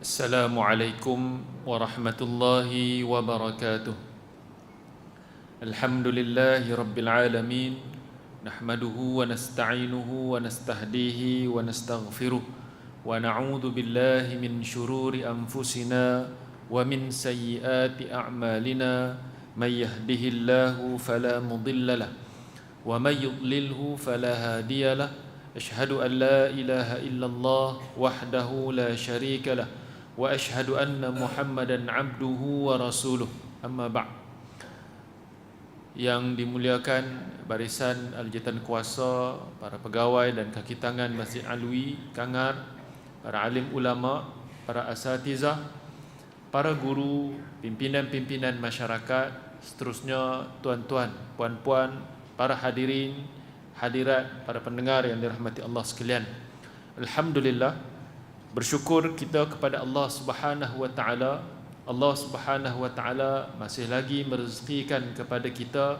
Assalamualaikum warahmatullahi wabarakatuh. Alhamdulillahi rabbil alamin Nahmaduhu wa nasta'inuhu wa nasta'dihi wa nasta'gfiruh Wa na'udhu billahi min syururi anfusina Wa min sayyiati a'malina Man yahdihillahu falamudillalah Wa man yudlilhu falahadiyalah Ashhadu an la ilaha illallah wahdahu la sharika lah. لا شريك له وأشهد أن محمدا عبده ورسوله أما بعد yang dimuliakan barisan Aljatan Kuasa, para pegawai dan kaki tangan Masjid Alwi, Kangar, para alim ulama, para asatizah, para guru, pimpinan-pimpinan masyarakat, seterusnya tuan-tuan, puan-puan, para hadirin, hadirat, para pendengar yang dirahmati Allah sekalian. Alhamdulillah bersyukur kita kepada Allah Subhanahu wa taala. Allah Subhanahu wa taala masih lagi merezekikan kepada kita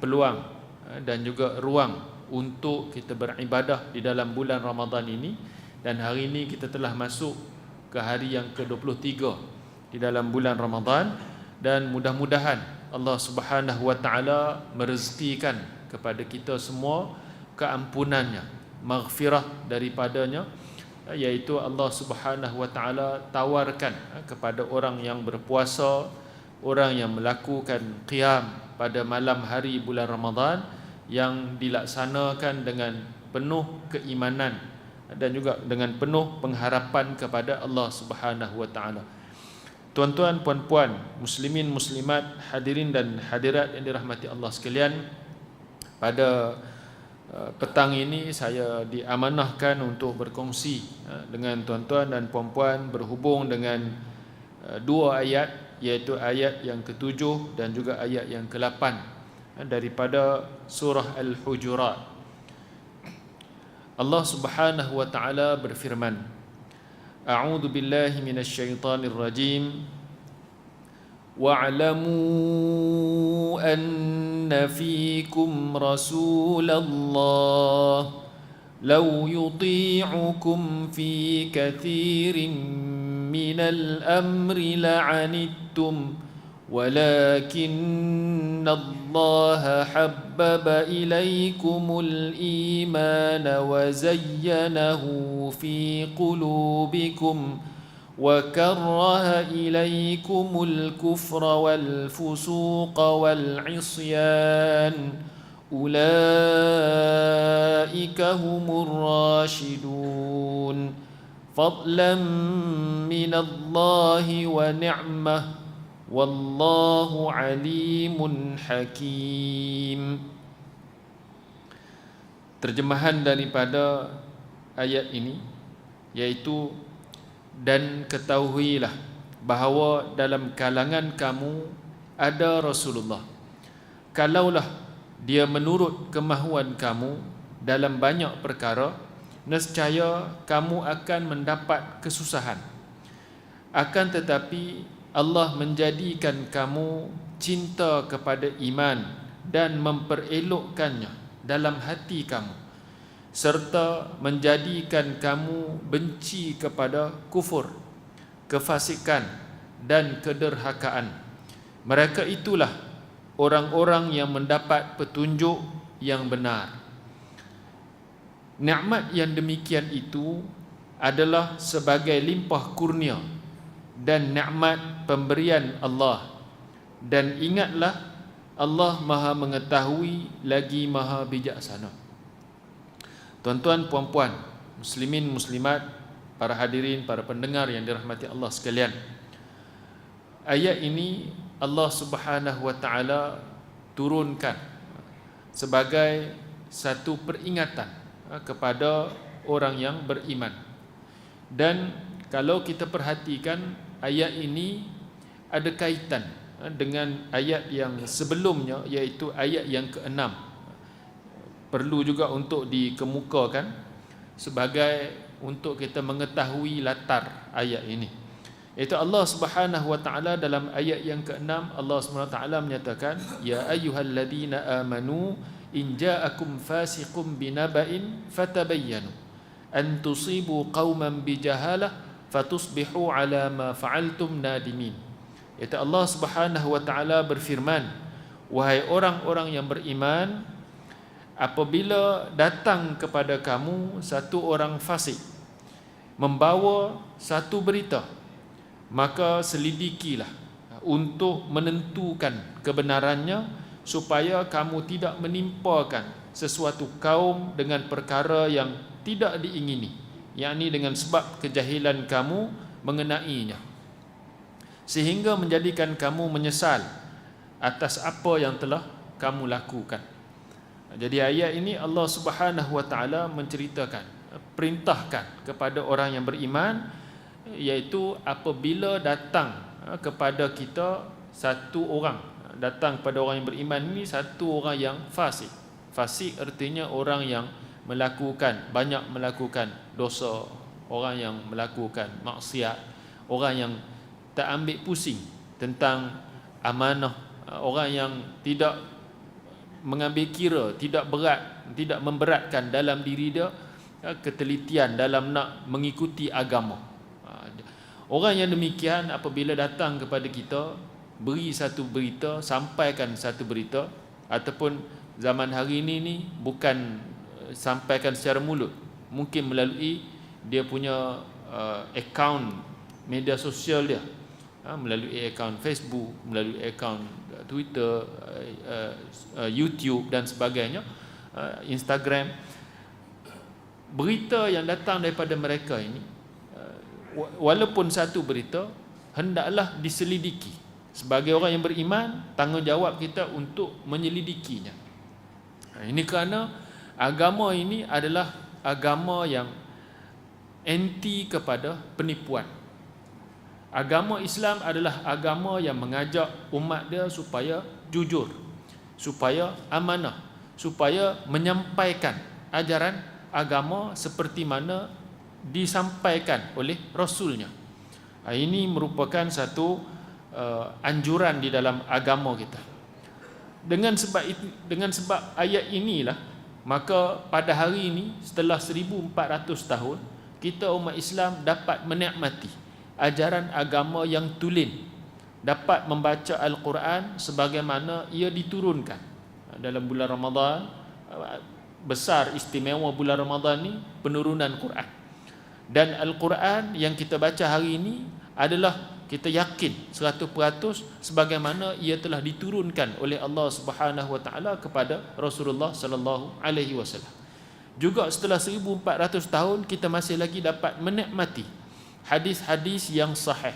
peluang eh, dan juga ruang untuk kita beribadah di dalam bulan Ramadan ini. Dan hari ini kita telah masuk ke hari yang ke-23 di dalam bulan Ramadan. Dan mudah-mudahan Allah Subhanahu wa taala merezekikan kepada kita semua keampunannya maghfirah daripadanya iaitu Allah Subhanahu wa taala tawarkan kepada orang yang berpuasa orang yang melakukan qiyam pada malam hari bulan Ramadan yang dilaksanakan dengan penuh keimanan dan juga dengan penuh pengharapan kepada Allah Subhanahu wa taala. Tuan-tuan, puan-puan, muslimin, muslimat, hadirin dan hadirat yang dirahmati Allah sekalian, pada petang ini saya diamanahkan untuk berkongsi uh, dengan tuan-tuan dan puan-puan berhubung dengan uh, dua ayat iaitu ayat yang ketujuh dan juga ayat yang ke-8 daripada surah Al-Hujurat. Allah Subhanahu wa taala berfirman A'udzu billahi minasyaitonir rajim واعلموا أن فيكم رسول الله لو يطيعكم في كثير من الأمر لعنتم ولكن الله حبب إليكم الإيمان وزينه في قلوبكم وكره إليكم الكفر والفسوق والعصيان أولئك هم الراشدون فضلا من الله ونعمة والله عليم حكيم Terjemahan daripada ayat ini yaitu dan ketahuilah bahawa dalam kalangan kamu ada Rasulullah. Kalaulah dia menurut kemahuan kamu dalam banyak perkara, nescaya kamu akan mendapat kesusahan. Akan tetapi Allah menjadikan kamu cinta kepada iman dan memperelokkannya dalam hati kamu serta menjadikan kamu benci kepada kufur, kefasikan dan kederhakaan. Mereka itulah orang-orang yang mendapat petunjuk yang benar. Nikmat yang demikian itu adalah sebagai limpah kurnia dan nikmat pemberian Allah. Dan ingatlah Allah Maha mengetahui lagi Maha bijaksana. Tuan-tuan, puan-puan, muslimin, muslimat, para hadirin, para pendengar yang dirahmati Allah sekalian. Ayat ini Allah Subhanahu wa taala turunkan sebagai satu peringatan ha, kepada orang yang beriman. Dan kalau kita perhatikan ayat ini ada kaitan ha, dengan ayat yang sebelumnya iaitu ayat yang keenam perlu juga untuk dikemukakan sebagai untuk kita mengetahui latar ayat ini. Itu Allah Subhanahu wa taala dalam ayat yang ke-6 Allah Subhanahu wa taala menyatakan ya ayyuhalladzina amanu in ja'akum fasiqun binaba'in fatabayyanu an tusibu qauman bijahalah fatusbihu ala ma fa'altum nadimin Yaitu Allah Subhanahu wa taala berfirman wahai orang-orang yang beriman apabila datang kepada kamu satu orang fasik membawa satu berita maka selidikilah untuk menentukan kebenarannya supaya kamu tidak menimpakan sesuatu kaum dengan perkara yang tidak diingini yakni dengan sebab kejahilan kamu mengenainya. Sehingga menjadikan kamu menyesal atas apa yang telah kamu lakukan jadi ayat ini Allah Subhanahu wa taala menceritakan perintahkan kepada orang yang beriman iaitu apabila datang ha, kepada kita satu orang. Datang kepada orang yang beriman ini satu orang yang fasik. Fasik artinya orang yang melakukan banyak melakukan dosa orang yang melakukan maksiat orang yang tak ambil pusing tentang amanah orang yang tidak mengambil kira tidak berat tidak memberatkan dalam diri dia ya, ketelitian dalam nak mengikuti agama. Ha, orang yang demikian apabila datang kepada kita beri satu berita sampaikan satu berita ataupun zaman hari ini ni bukan sampaikan secara mulut. Mungkin melalui dia punya uh, account media sosial dia uh, melalui account Facebook melalui account uh, Twitter uh, uh, YouTube dan sebagainya Instagram. Berita yang datang daripada mereka ini walaupun satu berita hendaklah diselidiki. Sebagai orang yang beriman tanggungjawab kita untuk menyelidikinya. Ini kerana agama ini adalah agama yang anti kepada penipuan. Agama Islam adalah agama yang mengajak umat dia supaya jujur, supaya amanah, supaya menyampaikan ajaran agama seperti mana disampaikan oleh rasulnya. Ha, ini merupakan satu uh, anjuran di dalam agama kita. Dengan sebab dengan sebab ayat inilah Maka pada hari ini setelah 1400 tahun kita umat Islam dapat menikmati ajaran agama yang tulen dapat membaca al-Quran sebagaimana ia diturunkan dalam bulan Ramadan besar istimewa bulan Ramadan ni penurunan Quran dan al-Quran yang kita baca hari ini adalah kita yakin 100% sebagaimana ia telah diturunkan oleh Allah Subhanahu wa taala kepada Rasulullah sallallahu alaihi wasallam. Juga setelah 1400 tahun kita masih lagi dapat menikmati hadis-hadis yang sahih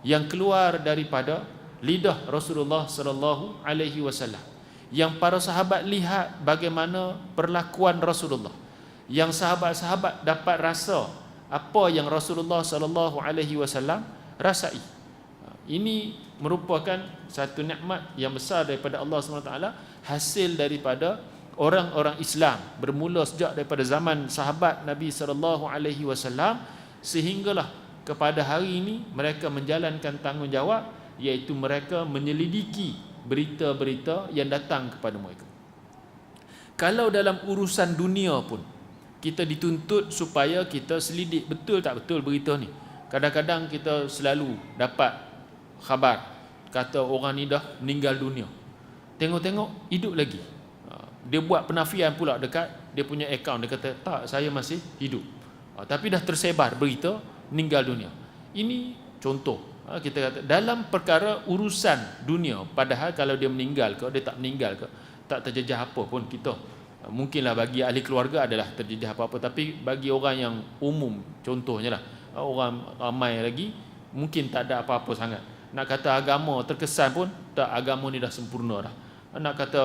yang keluar daripada lidah Rasulullah sallallahu alaihi wasallam. Yang para sahabat lihat bagaimana perlakuan Rasulullah. Yang sahabat-sahabat dapat rasa apa yang Rasulullah sallallahu alaihi wasallam rasai. Ini merupakan satu nikmat yang besar daripada Allah SWT hasil daripada orang-orang Islam bermula sejak daripada zaman sahabat Nabi sallallahu alaihi wasallam sehinggalah kepada hari ini mereka menjalankan tanggungjawab iaitu mereka menyelidiki berita-berita yang datang kepada mereka. Kalau dalam urusan dunia pun kita dituntut supaya kita selidik betul tak betul berita ni. Kadang-kadang kita selalu dapat khabar kata orang ni dah meninggal dunia. Tengok-tengok hidup lagi. Ha, dia buat penafian pula dekat dia punya akaun dia kata tak saya masih hidup. Ha, tapi dah tersebar berita meninggal dunia. Ini contoh. Ha, kita kata dalam perkara urusan dunia padahal kalau dia meninggal ke dia tak meninggal ke tak terjejah apa pun kita. Mungkinlah bagi ahli keluarga adalah terjejah apa-apa tapi bagi orang yang umum contohnya lah. Orang ramai lagi mungkin tak ada apa-apa sangat. Nak kata agama terkesan pun tak agama ni dah sempurna dah. Nak kata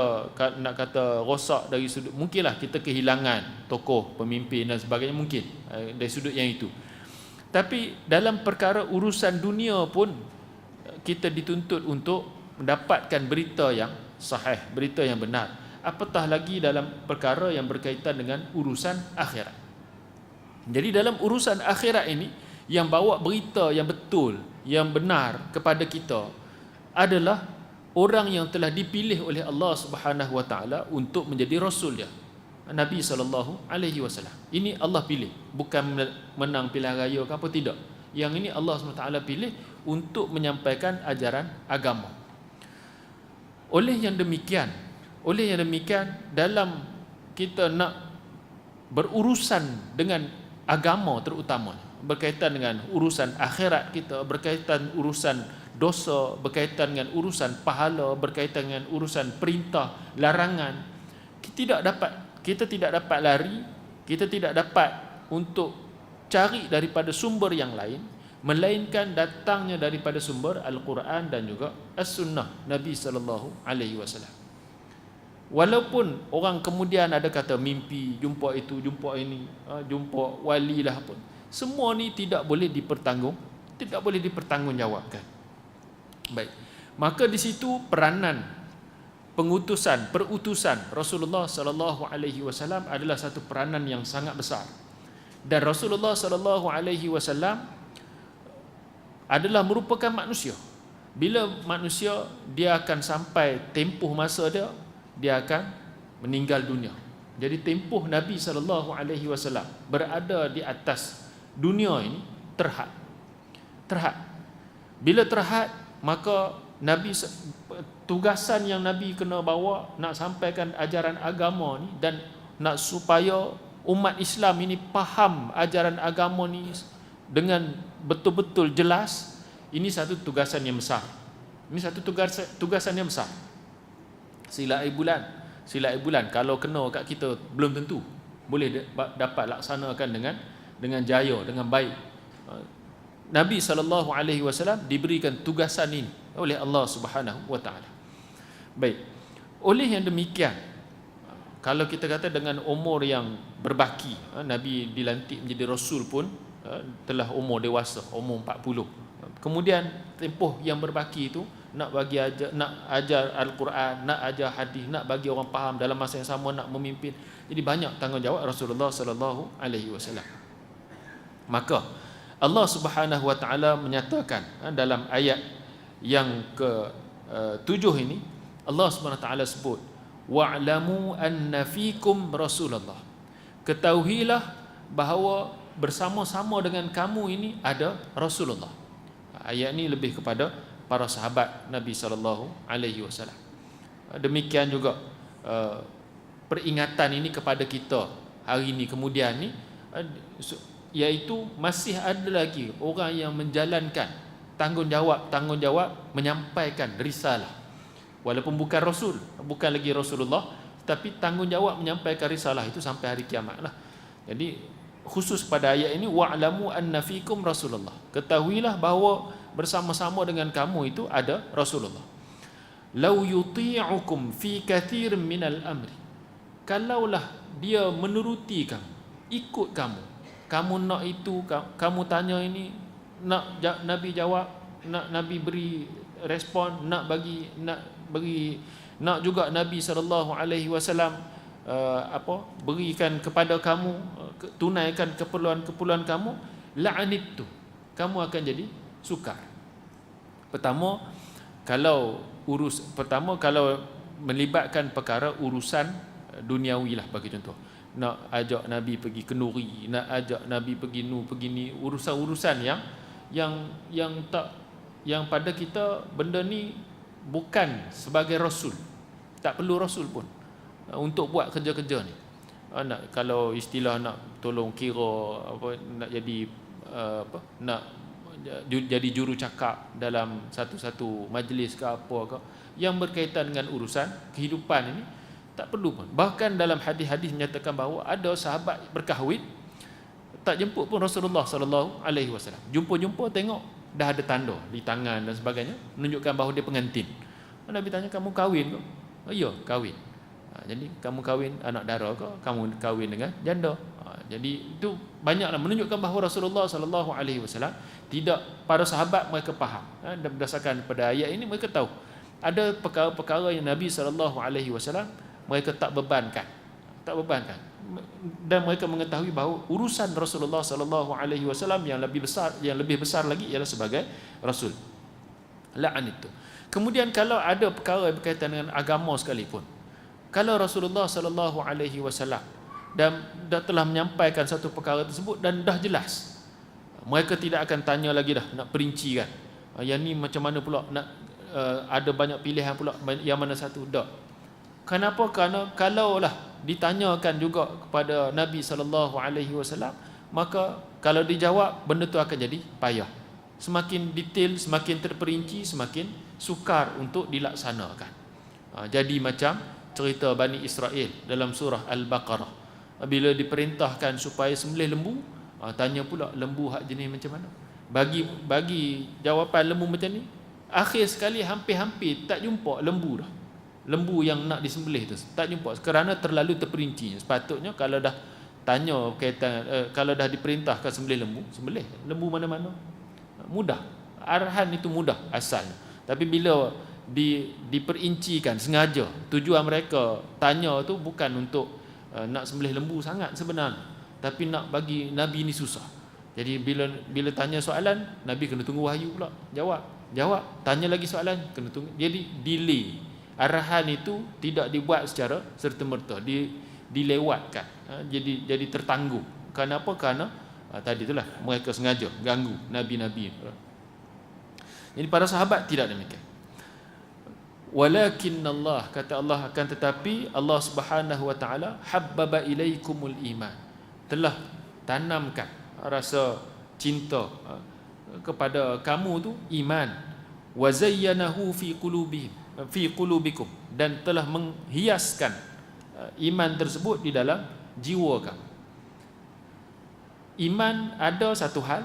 nak kata rosak dari sudut mungkinlah kita kehilangan tokoh pemimpin dan sebagainya mungkin. Dari sudut yang itu tapi dalam perkara urusan dunia pun kita dituntut untuk mendapatkan berita yang sahih berita yang benar apatah lagi dalam perkara yang berkaitan dengan urusan akhirat jadi dalam urusan akhirat ini yang bawa berita yang betul, yang benar kepada kita adalah orang yang telah dipilih oleh Allah Subhanahu Wa Taala untuk menjadi rasul dia. Nabi sallallahu alaihi wasallam. Ini Allah pilih, bukan menang pilihan raya ke apa tidak. Yang ini Allah SWT pilih untuk menyampaikan ajaran agama. Oleh yang demikian, oleh yang demikian dalam kita nak berurusan dengan agama terutama berkaitan dengan urusan akhirat kita, berkaitan urusan dosa, berkaitan dengan urusan pahala, berkaitan dengan urusan perintah, larangan, kita tidak dapat kita tidak dapat lari, kita tidak dapat untuk cari daripada sumber yang lain melainkan datangnya daripada sumber Al-Quran dan juga As-Sunnah Nabi sallallahu alaihi wasallam. Walaupun orang kemudian ada kata mimpi, jumpa itu, jumpa ini, ha, jumpa wali lah pun. Semua ni tidak boleh dipertanggung, tidak boleh dipertanggungjawabkan. Baik. Maka di situ peranan pengutusan, perutusan Rasulullah sallallahu alaihi wasallam adalah satu peranan yang sangat besar. Dan Rasulullah sallallahu alaihi wasallam adalah merupakan manusia. Bila manusia dia akan sampai tempoh masa dia, dia akan meninggal dunia. Jadi tempoh Nabi sallallahu alaihi wasallam berada di atas dunia ini terhad. Terhad. Bila terhad, maka Nabi tugasan yang Nabi kena bawa nak sampaikan ajaran agama ni dan nak supaya umat Islam ini faham ajaran agama ni dengan betul-betul jelas ini satu tugasan yang besar. Ini satu tugas tugasan yang besar. Sila bulan sila bulan kalau kena kat kita belum tentu. Boleh dapat laksanakan dengan dengan jaya dengan baik. Nabi sallallahu alaihi wasallam diberikan tugasan ini oleh Allah Subhanahu wa taala baik. Oleh yang demikian kalau kita kata dengan umur yang berbaki Nabi dilantik menjadi rasul pun Eh, telah umur dewasa umur 40 kemudian tempoh yang berbaki itu nak bagi ajar nak ajar al-Quran nak ajar hadis nak bagi orang faham dalam masa yang sama nak memimpin. Jadi banyak tanggungjawab Rasulullah sallallahu alaihi wasallam. Maka Allah Subhanahu wa taala menyatakan eh, dalam ayat yang ke eh, tujuh ini Allah taala sebut wa'lamu anna fikum rasulullah ketahuilah bahawa bersama-sama dengan kamu ini ada Rasulullah. Ayat ini lebih kepada para sahabat Nabi sallallahu alaihi wasallam. Demikian juga uh, peringatan ini kepada kita hari ini kemudian ni uh, iaitu masih ada lagi orang yang menjalankan tanggungjawab tanggungjawab menyampaikan risalah walaupun bukan rasul bukan lagi Rasulullah tapi tanggungjawab menyampaikan risalah itu sampai hari kiamat lah. Jadi khusus pada ayat ini wa'lamu anna fikum rasulullah. Ketahuilah bahawa bersama-sama dengan kamu itu ada rasulullah. Law yuti'ukum fi kathir minal amri. Kalaulah dia menuruti kamu ikut kamu kamu nak itu kamu tanya ini nak nabi jawab nak nabi beri respon nak bagi nak bagi nak juga nabi sallallahu alaihi wasallam uh, apa berikan kepada kamu uh, tunaikan keperluan-keperluan kamu la'anit tu kamu akan jadi sukar. Pertama kalau urus pertama kalau melibatkan perkara urusan uh, duniawi lah bagi contoh. Nak ajak nabi pergi kenuri nak ajak nabi pergi nu pergi ni urusan-urusan yang yang yang tak yang pada kita benda ni bukan sebagai rasul tak perlu rasul pun Uh, untuk buat kerja-kerja ni. Uh, nak kalau istilah nak tolong kira apa nak jadi uh, apa nak jadi juru cakap dalam satu-satu majlis ke apa ke yang berkaitan dengan urusan kehidupan ini tak perlu pun. Bahkan dalam hadis-hadis menyatakan bahawa ada sahabat berkahwin tak jemput pun Rasulullah sallallahu alaihi wasallam. Jumpa-jumpa tengok dah ada tanda di tangan dan sebagainya menunjukkan bahawa dia pengantin. Nabi tanya kamu kahwin ke? Oh, ya, kahwin. Ha, jadi kamu kahwin anak dara ke kamu kahwin dengan janda ha, jadi itu banyaklah menunjukkan bahawa Rasulullah sallallahu alaihi wasallam tidak para sahabat mereka faham ha, dan berdasarkan pada ayat ini mereka tahu ada perkara-perkara yang Nabi sallallahu alaihi wasallam mereka tak bebankan tak bebankan dan mereka mengetahui bahawa urusan Rasulullah sallallahu alaihi wasallam yang lebih besar yang lebih besar lagi ialah sebagai rasul. La'an itu. Kemudian kalau ada perkara berkaitan dengan agama sekalipun kalau Rasulullah sallallahu alaihi wasallam dan dah telah menyampaikan satu perkara tersebut dan dah jelas mereka tidak akan tanya lagi dah nak perinci kan? Uh, yang ni macam mana pula? Nak uh, ada banyak pilihan pula yang mana satu? Dak kenapa kerana kalaulah ditanyakan juga kepada Nabi sallallahu alaihi wasallam maka kalau dijawab benda tu akan jadi payah semakin detail semakin terperinci semakin sukar untuk dilaksanakan uh, jadi macam cerita Bani Israel dalam surah Al-Baqarah bila diperintahkan supaya sembelih lembu Ha, tanya pula lembu hak jenis macam mana? Bagi bagi jawapan lembu macam ni, akhir sekali hampir-hampir tak jumpa lembu dah. Lembu yang nak disembelih tu. Tak jumpa. Kerana terlalu terperinci. Sepatutnya kalau dah tanya kaitan eh, kalau dah diperintahkan sembelih lembu, sembelih. Lembu mana-mana. Mudah. Arahan itu mudah asalnya. Tapi bila di diperincikan sengaja tujuan mereka tanya tu bukan untuk uh, nak sembelih lembu sangat sebenarnya. Tapi nak bagi nabi ni susah. Jadi bila bila tanya soalan nabi kena tunggu wahyu pula. Jawab. Jawab. Tanya lagi soalan kena tunggu. Jadi delay arahan itu tidak dibuat secara serta merta di dilewatkan. Ha, jadi jadi tertangguh kenapa? Kerana ha, tadi itulah mereka sengaja ganggu nabi-nabi. Jadi para sahabat tidak demikian. Walakin Allah kata Allah akan tetapi Allah Subhanahu wa taala habbaba ilaikumul iman. Telah tanamkan rasa cinta ha, kepada kamu tu iman. Wa zayyanahu fi qulubihim fi qulubikum dan telah menghiaskan ha, iman tersebut di dalam jiwa kamu. Iman ada satu hal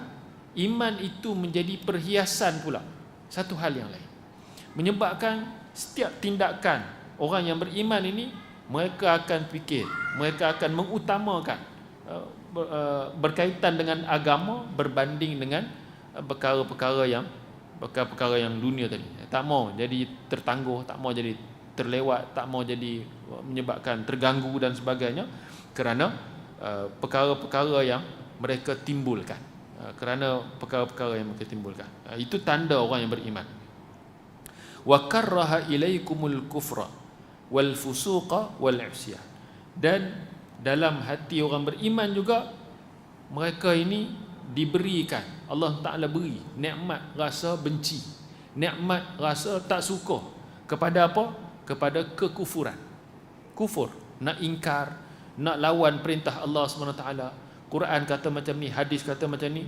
iman itu menjadi perhiasan pula. Satu hal yang lain. Menyebabkan setiap tindakan orang yang beriman ini mereka akan fikir mereka akan mengutamakan Uh, uh, berkaitan dengan agama berbanding dengan uh, perkara-perkara yang perkara-perkara yang dunia tadi. Tak mau jadi tertangguh tak mau jadi terlewat tak mau jadi menyebabkan terganggu dan sebagainya kerana perkara-perkara yang mereka timbulkan. Kerana perkara-perkara yang mereka timbulkan. Itu tanda orang yang beriman. Wa karraha ilaikumul kufra wal fusuqa wal ifsiyah dan dalam hati orang beriman juga mereka ini diberikan. Allah Taala beri nikmat rasa benci nikmat rasa tak suka. Kepada apa? Kepada kekufuran. Kufur. Nak ingkar nak lawan perintah Allah SWT Quran kata macam ni hadis kata macam ni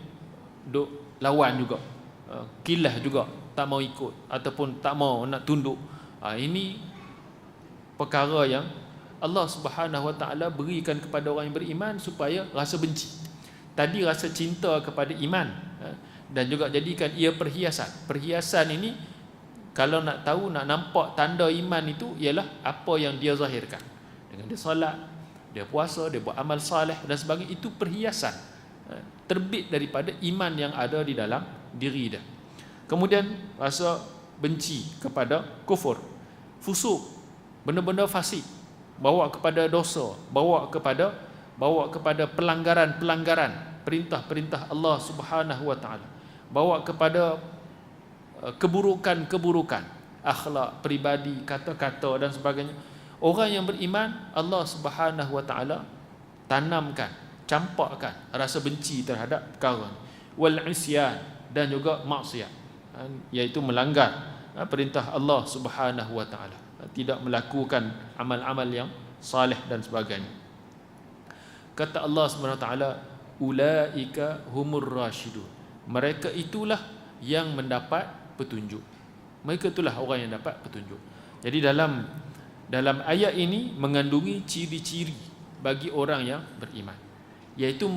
duk lawan juga. Uh, kilah juga tak mau ikut ataupun tak mau nak tunduk. Uh, ini perkara yang Allah Subhanahu Wa Taala berikan kepada orang yang beriman supaya rasa benci. Tadi rasa cinta kepada iman ha, dan juga jadikan ia perhiasan. Perhiasan ini kalau nak tahu nak nampak tanda iman itu ialah apa yang dia zahirkan. Dengan dia solat, dia puasa, dia buat amal saleh dan sebagainya itu perhiasan ha, terbit daripada iman yang ada di dalam diri dia. Kemudian rasa benci kepada kufur, fusuk, benda-benda fasik bawa kepada dosa, bawa kepada bawa kepada pelanggaran-pelanggaran perintah-perintah Allah Subhanahu wa taala. Bawa kepada uh, keburukan-keburukan akhlak pribadi, kata-kata dan sebagainya. Orang yang beriman Allah Subhanahu wa taala tanamkan, campakkan rasa benci terhadap perkara wal isyan dan juga maksiat iaitu melanggar uh, perintah Allah Subhanahu wa taala tidak melakukan amal-amal yang saleh dan sebagainya. Kata Allah SWT, ulaika humur rasyidun. Mereka itulah yang mendapat petunjuk. Mereka itulah orang yang dapat petunjuk. Jadi dalam dalam ayat ini mengandungi ciri-ciri bagi orang yang beriman. Iaitu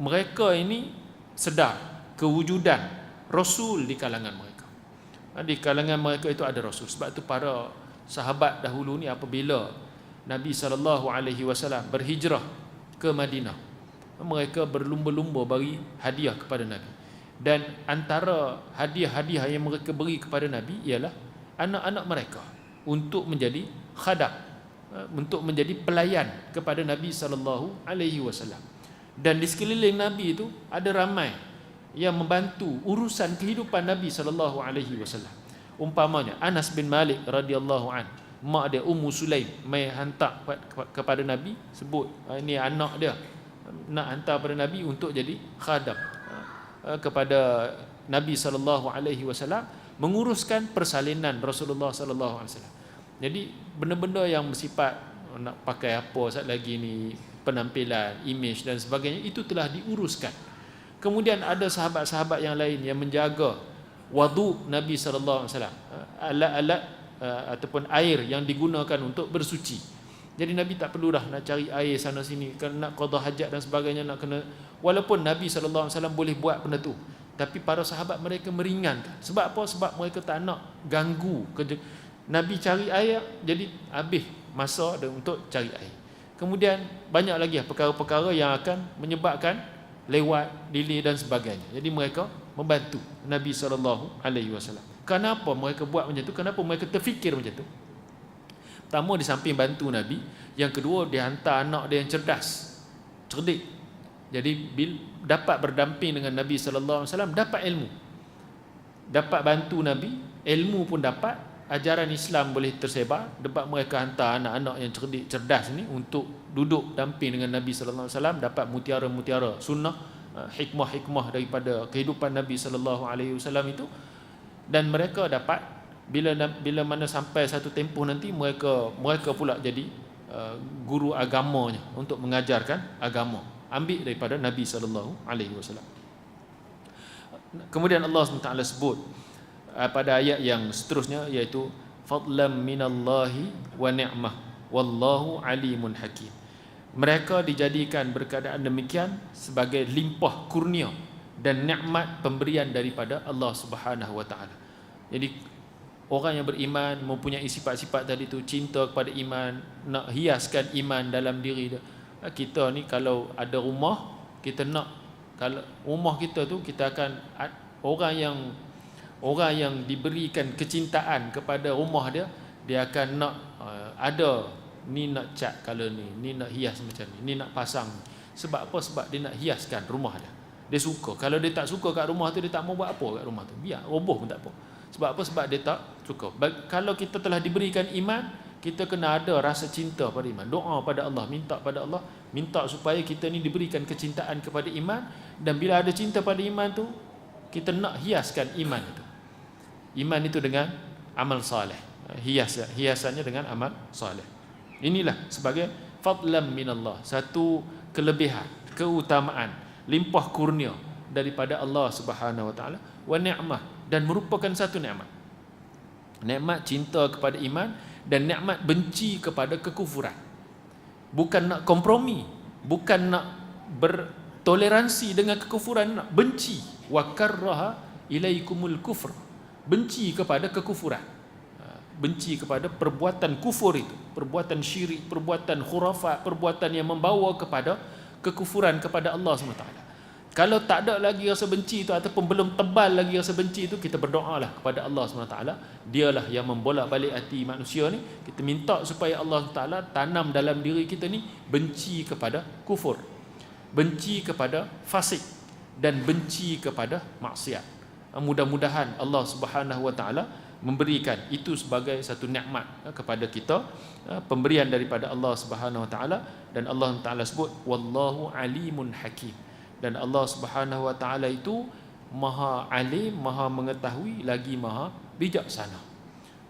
mereka ini sedar kewujudan rasul di kalangan mereka. Di kalangan mereka itu ada rasul. Sebab itu para sahabat dahulu ni apabila Nabi sallallahu alaihi wasallam berhijrah ke Madinah. Mereka berlumba-lumba bagi hadiah kepada Nabi. Dan antara hadiah-hadiah yang mereka beri kepada Nabi ialah anak-anak mereka untuk menjadi khadam eh, untuk menjadi pelayan kepada Nabi sallallahu alaihi wasallam. Dan di sekeliling Nabi itu ada ramai yang membantu urusan kehidupan Nabi sallallahu alaihi wasallam. Umpamanya Anas bin Malik radhiyallahu an mak dia Ummu Sulaim mai hantar kepada Nabi sebut ah, ini anak dia nak hantar pada Nabi untuk jadi khadam ah, uh, kepada Nabi sallallahu alaihi wasallam menguruskan persalinan Rasulullah sallallahu alaihi wasallam. Jadi benda-benda yang bersifat nak pakai apa saat lagi ni penampilan, image dan sebagainya itu telah diuruskan. Kemudian ada sahabat-sahabat yang lain yang menjaga wadu Nabi sallallahu alaihi wasallam. Alat-alat uh, ataupun air yang digunakan untuk bersuci. Jadi Nabi tak perlu dah nak cari air sana sini. Kalau nak qada hajat dan sebagainya nak kena walaupun Nabi sallallahu alaihi wasallam boleh buat benda tu tapi para sahabat mereka meringankan. Sebab apa? Sebab mereka tak nak ganggu kerja Nabi cari air jadi habis masa untuk cari air. Kemudian banyak lagi lah perkara-perkara yang akan menyebabkan lewat delay dan sebagainya. Jadi mereka membantu Nabi sallallahu alaihi wasallam kenapa mereka buat macam tu? Kenapa mereka terfikir macam tu? Pertama di samping bantu Nabi yang kedua dia hantar anak dia yang cerdas cerdik. Jadi bil dapat berdamping dengan Nabi sallallahu alaihi wasallam dapat ilmu. Dapat bantu Nabi, ilmu pun dapat, ajaran Islam boleh tersebar, dapat mereka hantar anak-anak yang cerdik cerdas ni untuk duduk damping dengan Nabi sallallahu alaihi wasallam dapat mutiara-mutiara sunnah uh, hikmah-hikmah daripada kehidupan Nabi sallallahu alaihi wasallam itu dan mereka dapat bila bila mana sampai satu tempoh nanti mereka mereka pula jadi uh, guru agamanya untuk mengajarkan agama ambil daripada Nabi sallallahu alaihi wasallam. Kemudian Allah SWT sebut uh, pada ayat yang seterusnya iaitu fadlam minallahi wa ni'mah wallahu alimun hakim. Mereka dijadikan berkeadaan demikian sebagai limpah kurnia dan nikmat pemberian daripada Allah Subhanahu wa taala. Jadi orang yang beriman mempunyai sifat-sifat tadi tu cinta kepada iman, nak hiaskan iman dalam diri dia. Ha, kita ni kalau ada rumah kita nak kalau rumah kita tu kita akan orang yang orang yang diberikan kecintaan kepada rumah dia dia akan nak uh, ada ni nak cat kalau ni ni nak hias macam ni ni nak pasang sebab apa? Sebab dia nak hiaskan rumah dia dia suka. Kalau dia tak suka kat rumah tu dia tak mau buat apa kat rumah tu? Biar. Roboh pun tak apa. Sebab apa? Sebab dia tak suka. Kalau kita telah diberikan iman kita kena ada rasa cinta pada iman. Doa pada Allah minta pada Allah minta supaya kita ni diberikan kecintaan kepada iman. Dan bila ada cinta pada iman tu kita nak hiaskan iman itu. Iman itu dengan amal saleh. Hias hiasannya dengan amal saleh. Inilah sebagai fadlan minallah. Satu kelebihan keutamaan limpah kurnia daripada Allah Subhanahu wa taala wa ni'mah dan merupakan satu nikmat nikmat cinta kepada iman dan nikmat benci kepada kekufuran. Bukan nak kompromi bukan nak bertoleransi dengan kekufuran nak benci. Wa karraha ilaikumul kufr benci kepada kekufuran. Ha, benci kepada perbuatan kufur itu. Perbuatan syirik perbuatan khurafat perbuatan yang membawa kepada kekufuran kepada Allah SWT kalau tak ada lagi rasa benci itu ataupun belum tebal lagi rasa benci itu kita berdoalah kepada Allah SWT dialah yang membolak balik hati manusia ni. Kita minta supaya Allah SWT tanam dalam diri kita ni benci kepada kufur benci kepada fasik dan benci kepada maksiat. Mudah-mudahan Allah Subhanahu Wa Taala memberikan itu sebagai satu nikmat eh, kepada kita eh, pemberian daripada Allah Subhanahu Wa Taala dan Allah Taala sebut wallahu alimun hakim dan Allah Subhanahu Wa Taala itu maha alim, maha mengetahui lagi maha bijaksana.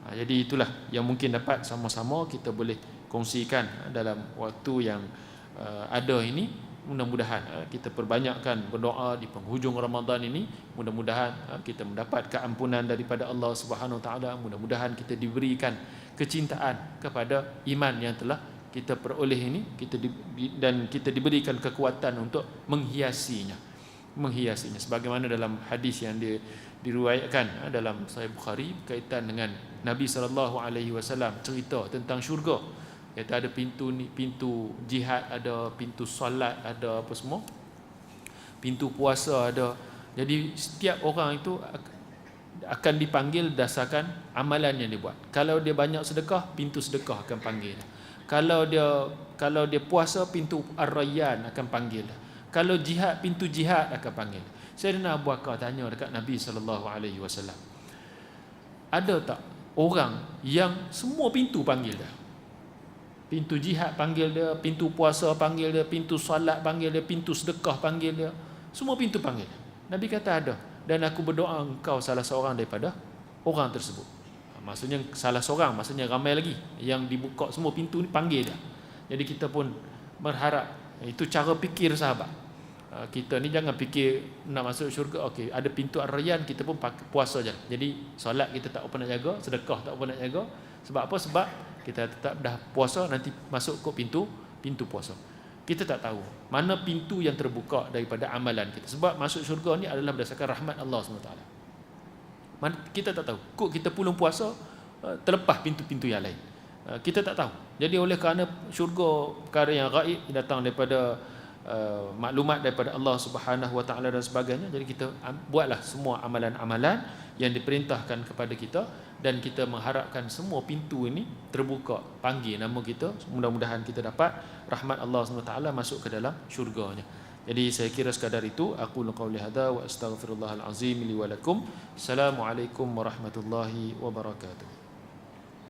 Ha, jadi itulah yang mungkin dapat sama-sama kita boleh kongsikan ha, dalam waktu yang ada ini. Mudah-mudahan uh, kita perbanyakkan berdoa di penghujung Ramadan ini. Mudah-mudahan uh, kita mendapat keampunan daripada Allah Subhanahu Taala. Mudah-mudahan kita diberikan kecintaan kepada iman yang telah kita peroleh ini kita di, dan kita diberikan kekuatan untuk menghiasinya menghiasinya sebagaimana dalam hadis yang di, diriwayatkan ha, dalam Sahih Bukhari kaitan dengan Nabi sallallahu alaihi wasallam cerita tentang syurga iaitu ada pintu ni pintu jihad ada pintu solat ada apa semua pintu puasa ada jadi setiap orang itu akan dipanggil dasarkan amalan yang dia buat kalau dia banyak sedekah pintu sedekah akan panggil kalau dia kalau dia puasa pintu Ar-Rayyan akan panggil. Kalau jihad pintu jihad akan panggil. Sayyidina Abu Bakar tanya dekat Nabi sallallahu alaihi wasallam. Ada tak orang yang semua pintu panggil dia? Pintu jihad panggil dia, pintu puasa panggil dia, pintu solat panggil dia, pintu sedekah panggil dia. Semua pintu panggil. Nabi kata ada dan aku berdoa engkau salah seorang daripada orang tersebut. Maksudnya salah seorang, maksudnya ramai lagi yang dibuka semua pintu ni panggil dia. Jadi kita pun berharap itu cara fikir sahabat. Ah, kita ni jangan fikir nak masuk syurga okey ada pintu ar-rayyan kita pun puasa je. Jadi solat kita tak nak jaga, sedekah tak nak jaga. Sebab apa? Sebab kita tetap dah puasa nanti masuk ke pintu pintu puasa. Kita tak tahu mana pintu yang terbuka daripada amalan kita. Sebab masuk syurga ni adalah berdasarkan rahmat Allah SWT. Kita tak tahu. Kok kita pulung puasa uh, terlepas pintu-pintu yang lain. Uh, kita tak tahu. Jadi oleh kerana syurga perkara yang gaib datang daripada uh, maklumat daripada Allah Subhanahu Wa Taala dan sebagainya jadi kita buatlah semua amalan-amalan yang diperintahkan kepada kita dan kita mengharapkan semua pintu ini terbuka panggil nama kita. Mudah-mudahan kita dapat rahmat Allah SWT masuk ke dalam syurganya. Jadi saya kira sekadar itu. Aku qauli hada wa astaghfirullahal azim li wa lakum. Assalamualaikum warahmatullahi wabarakatuh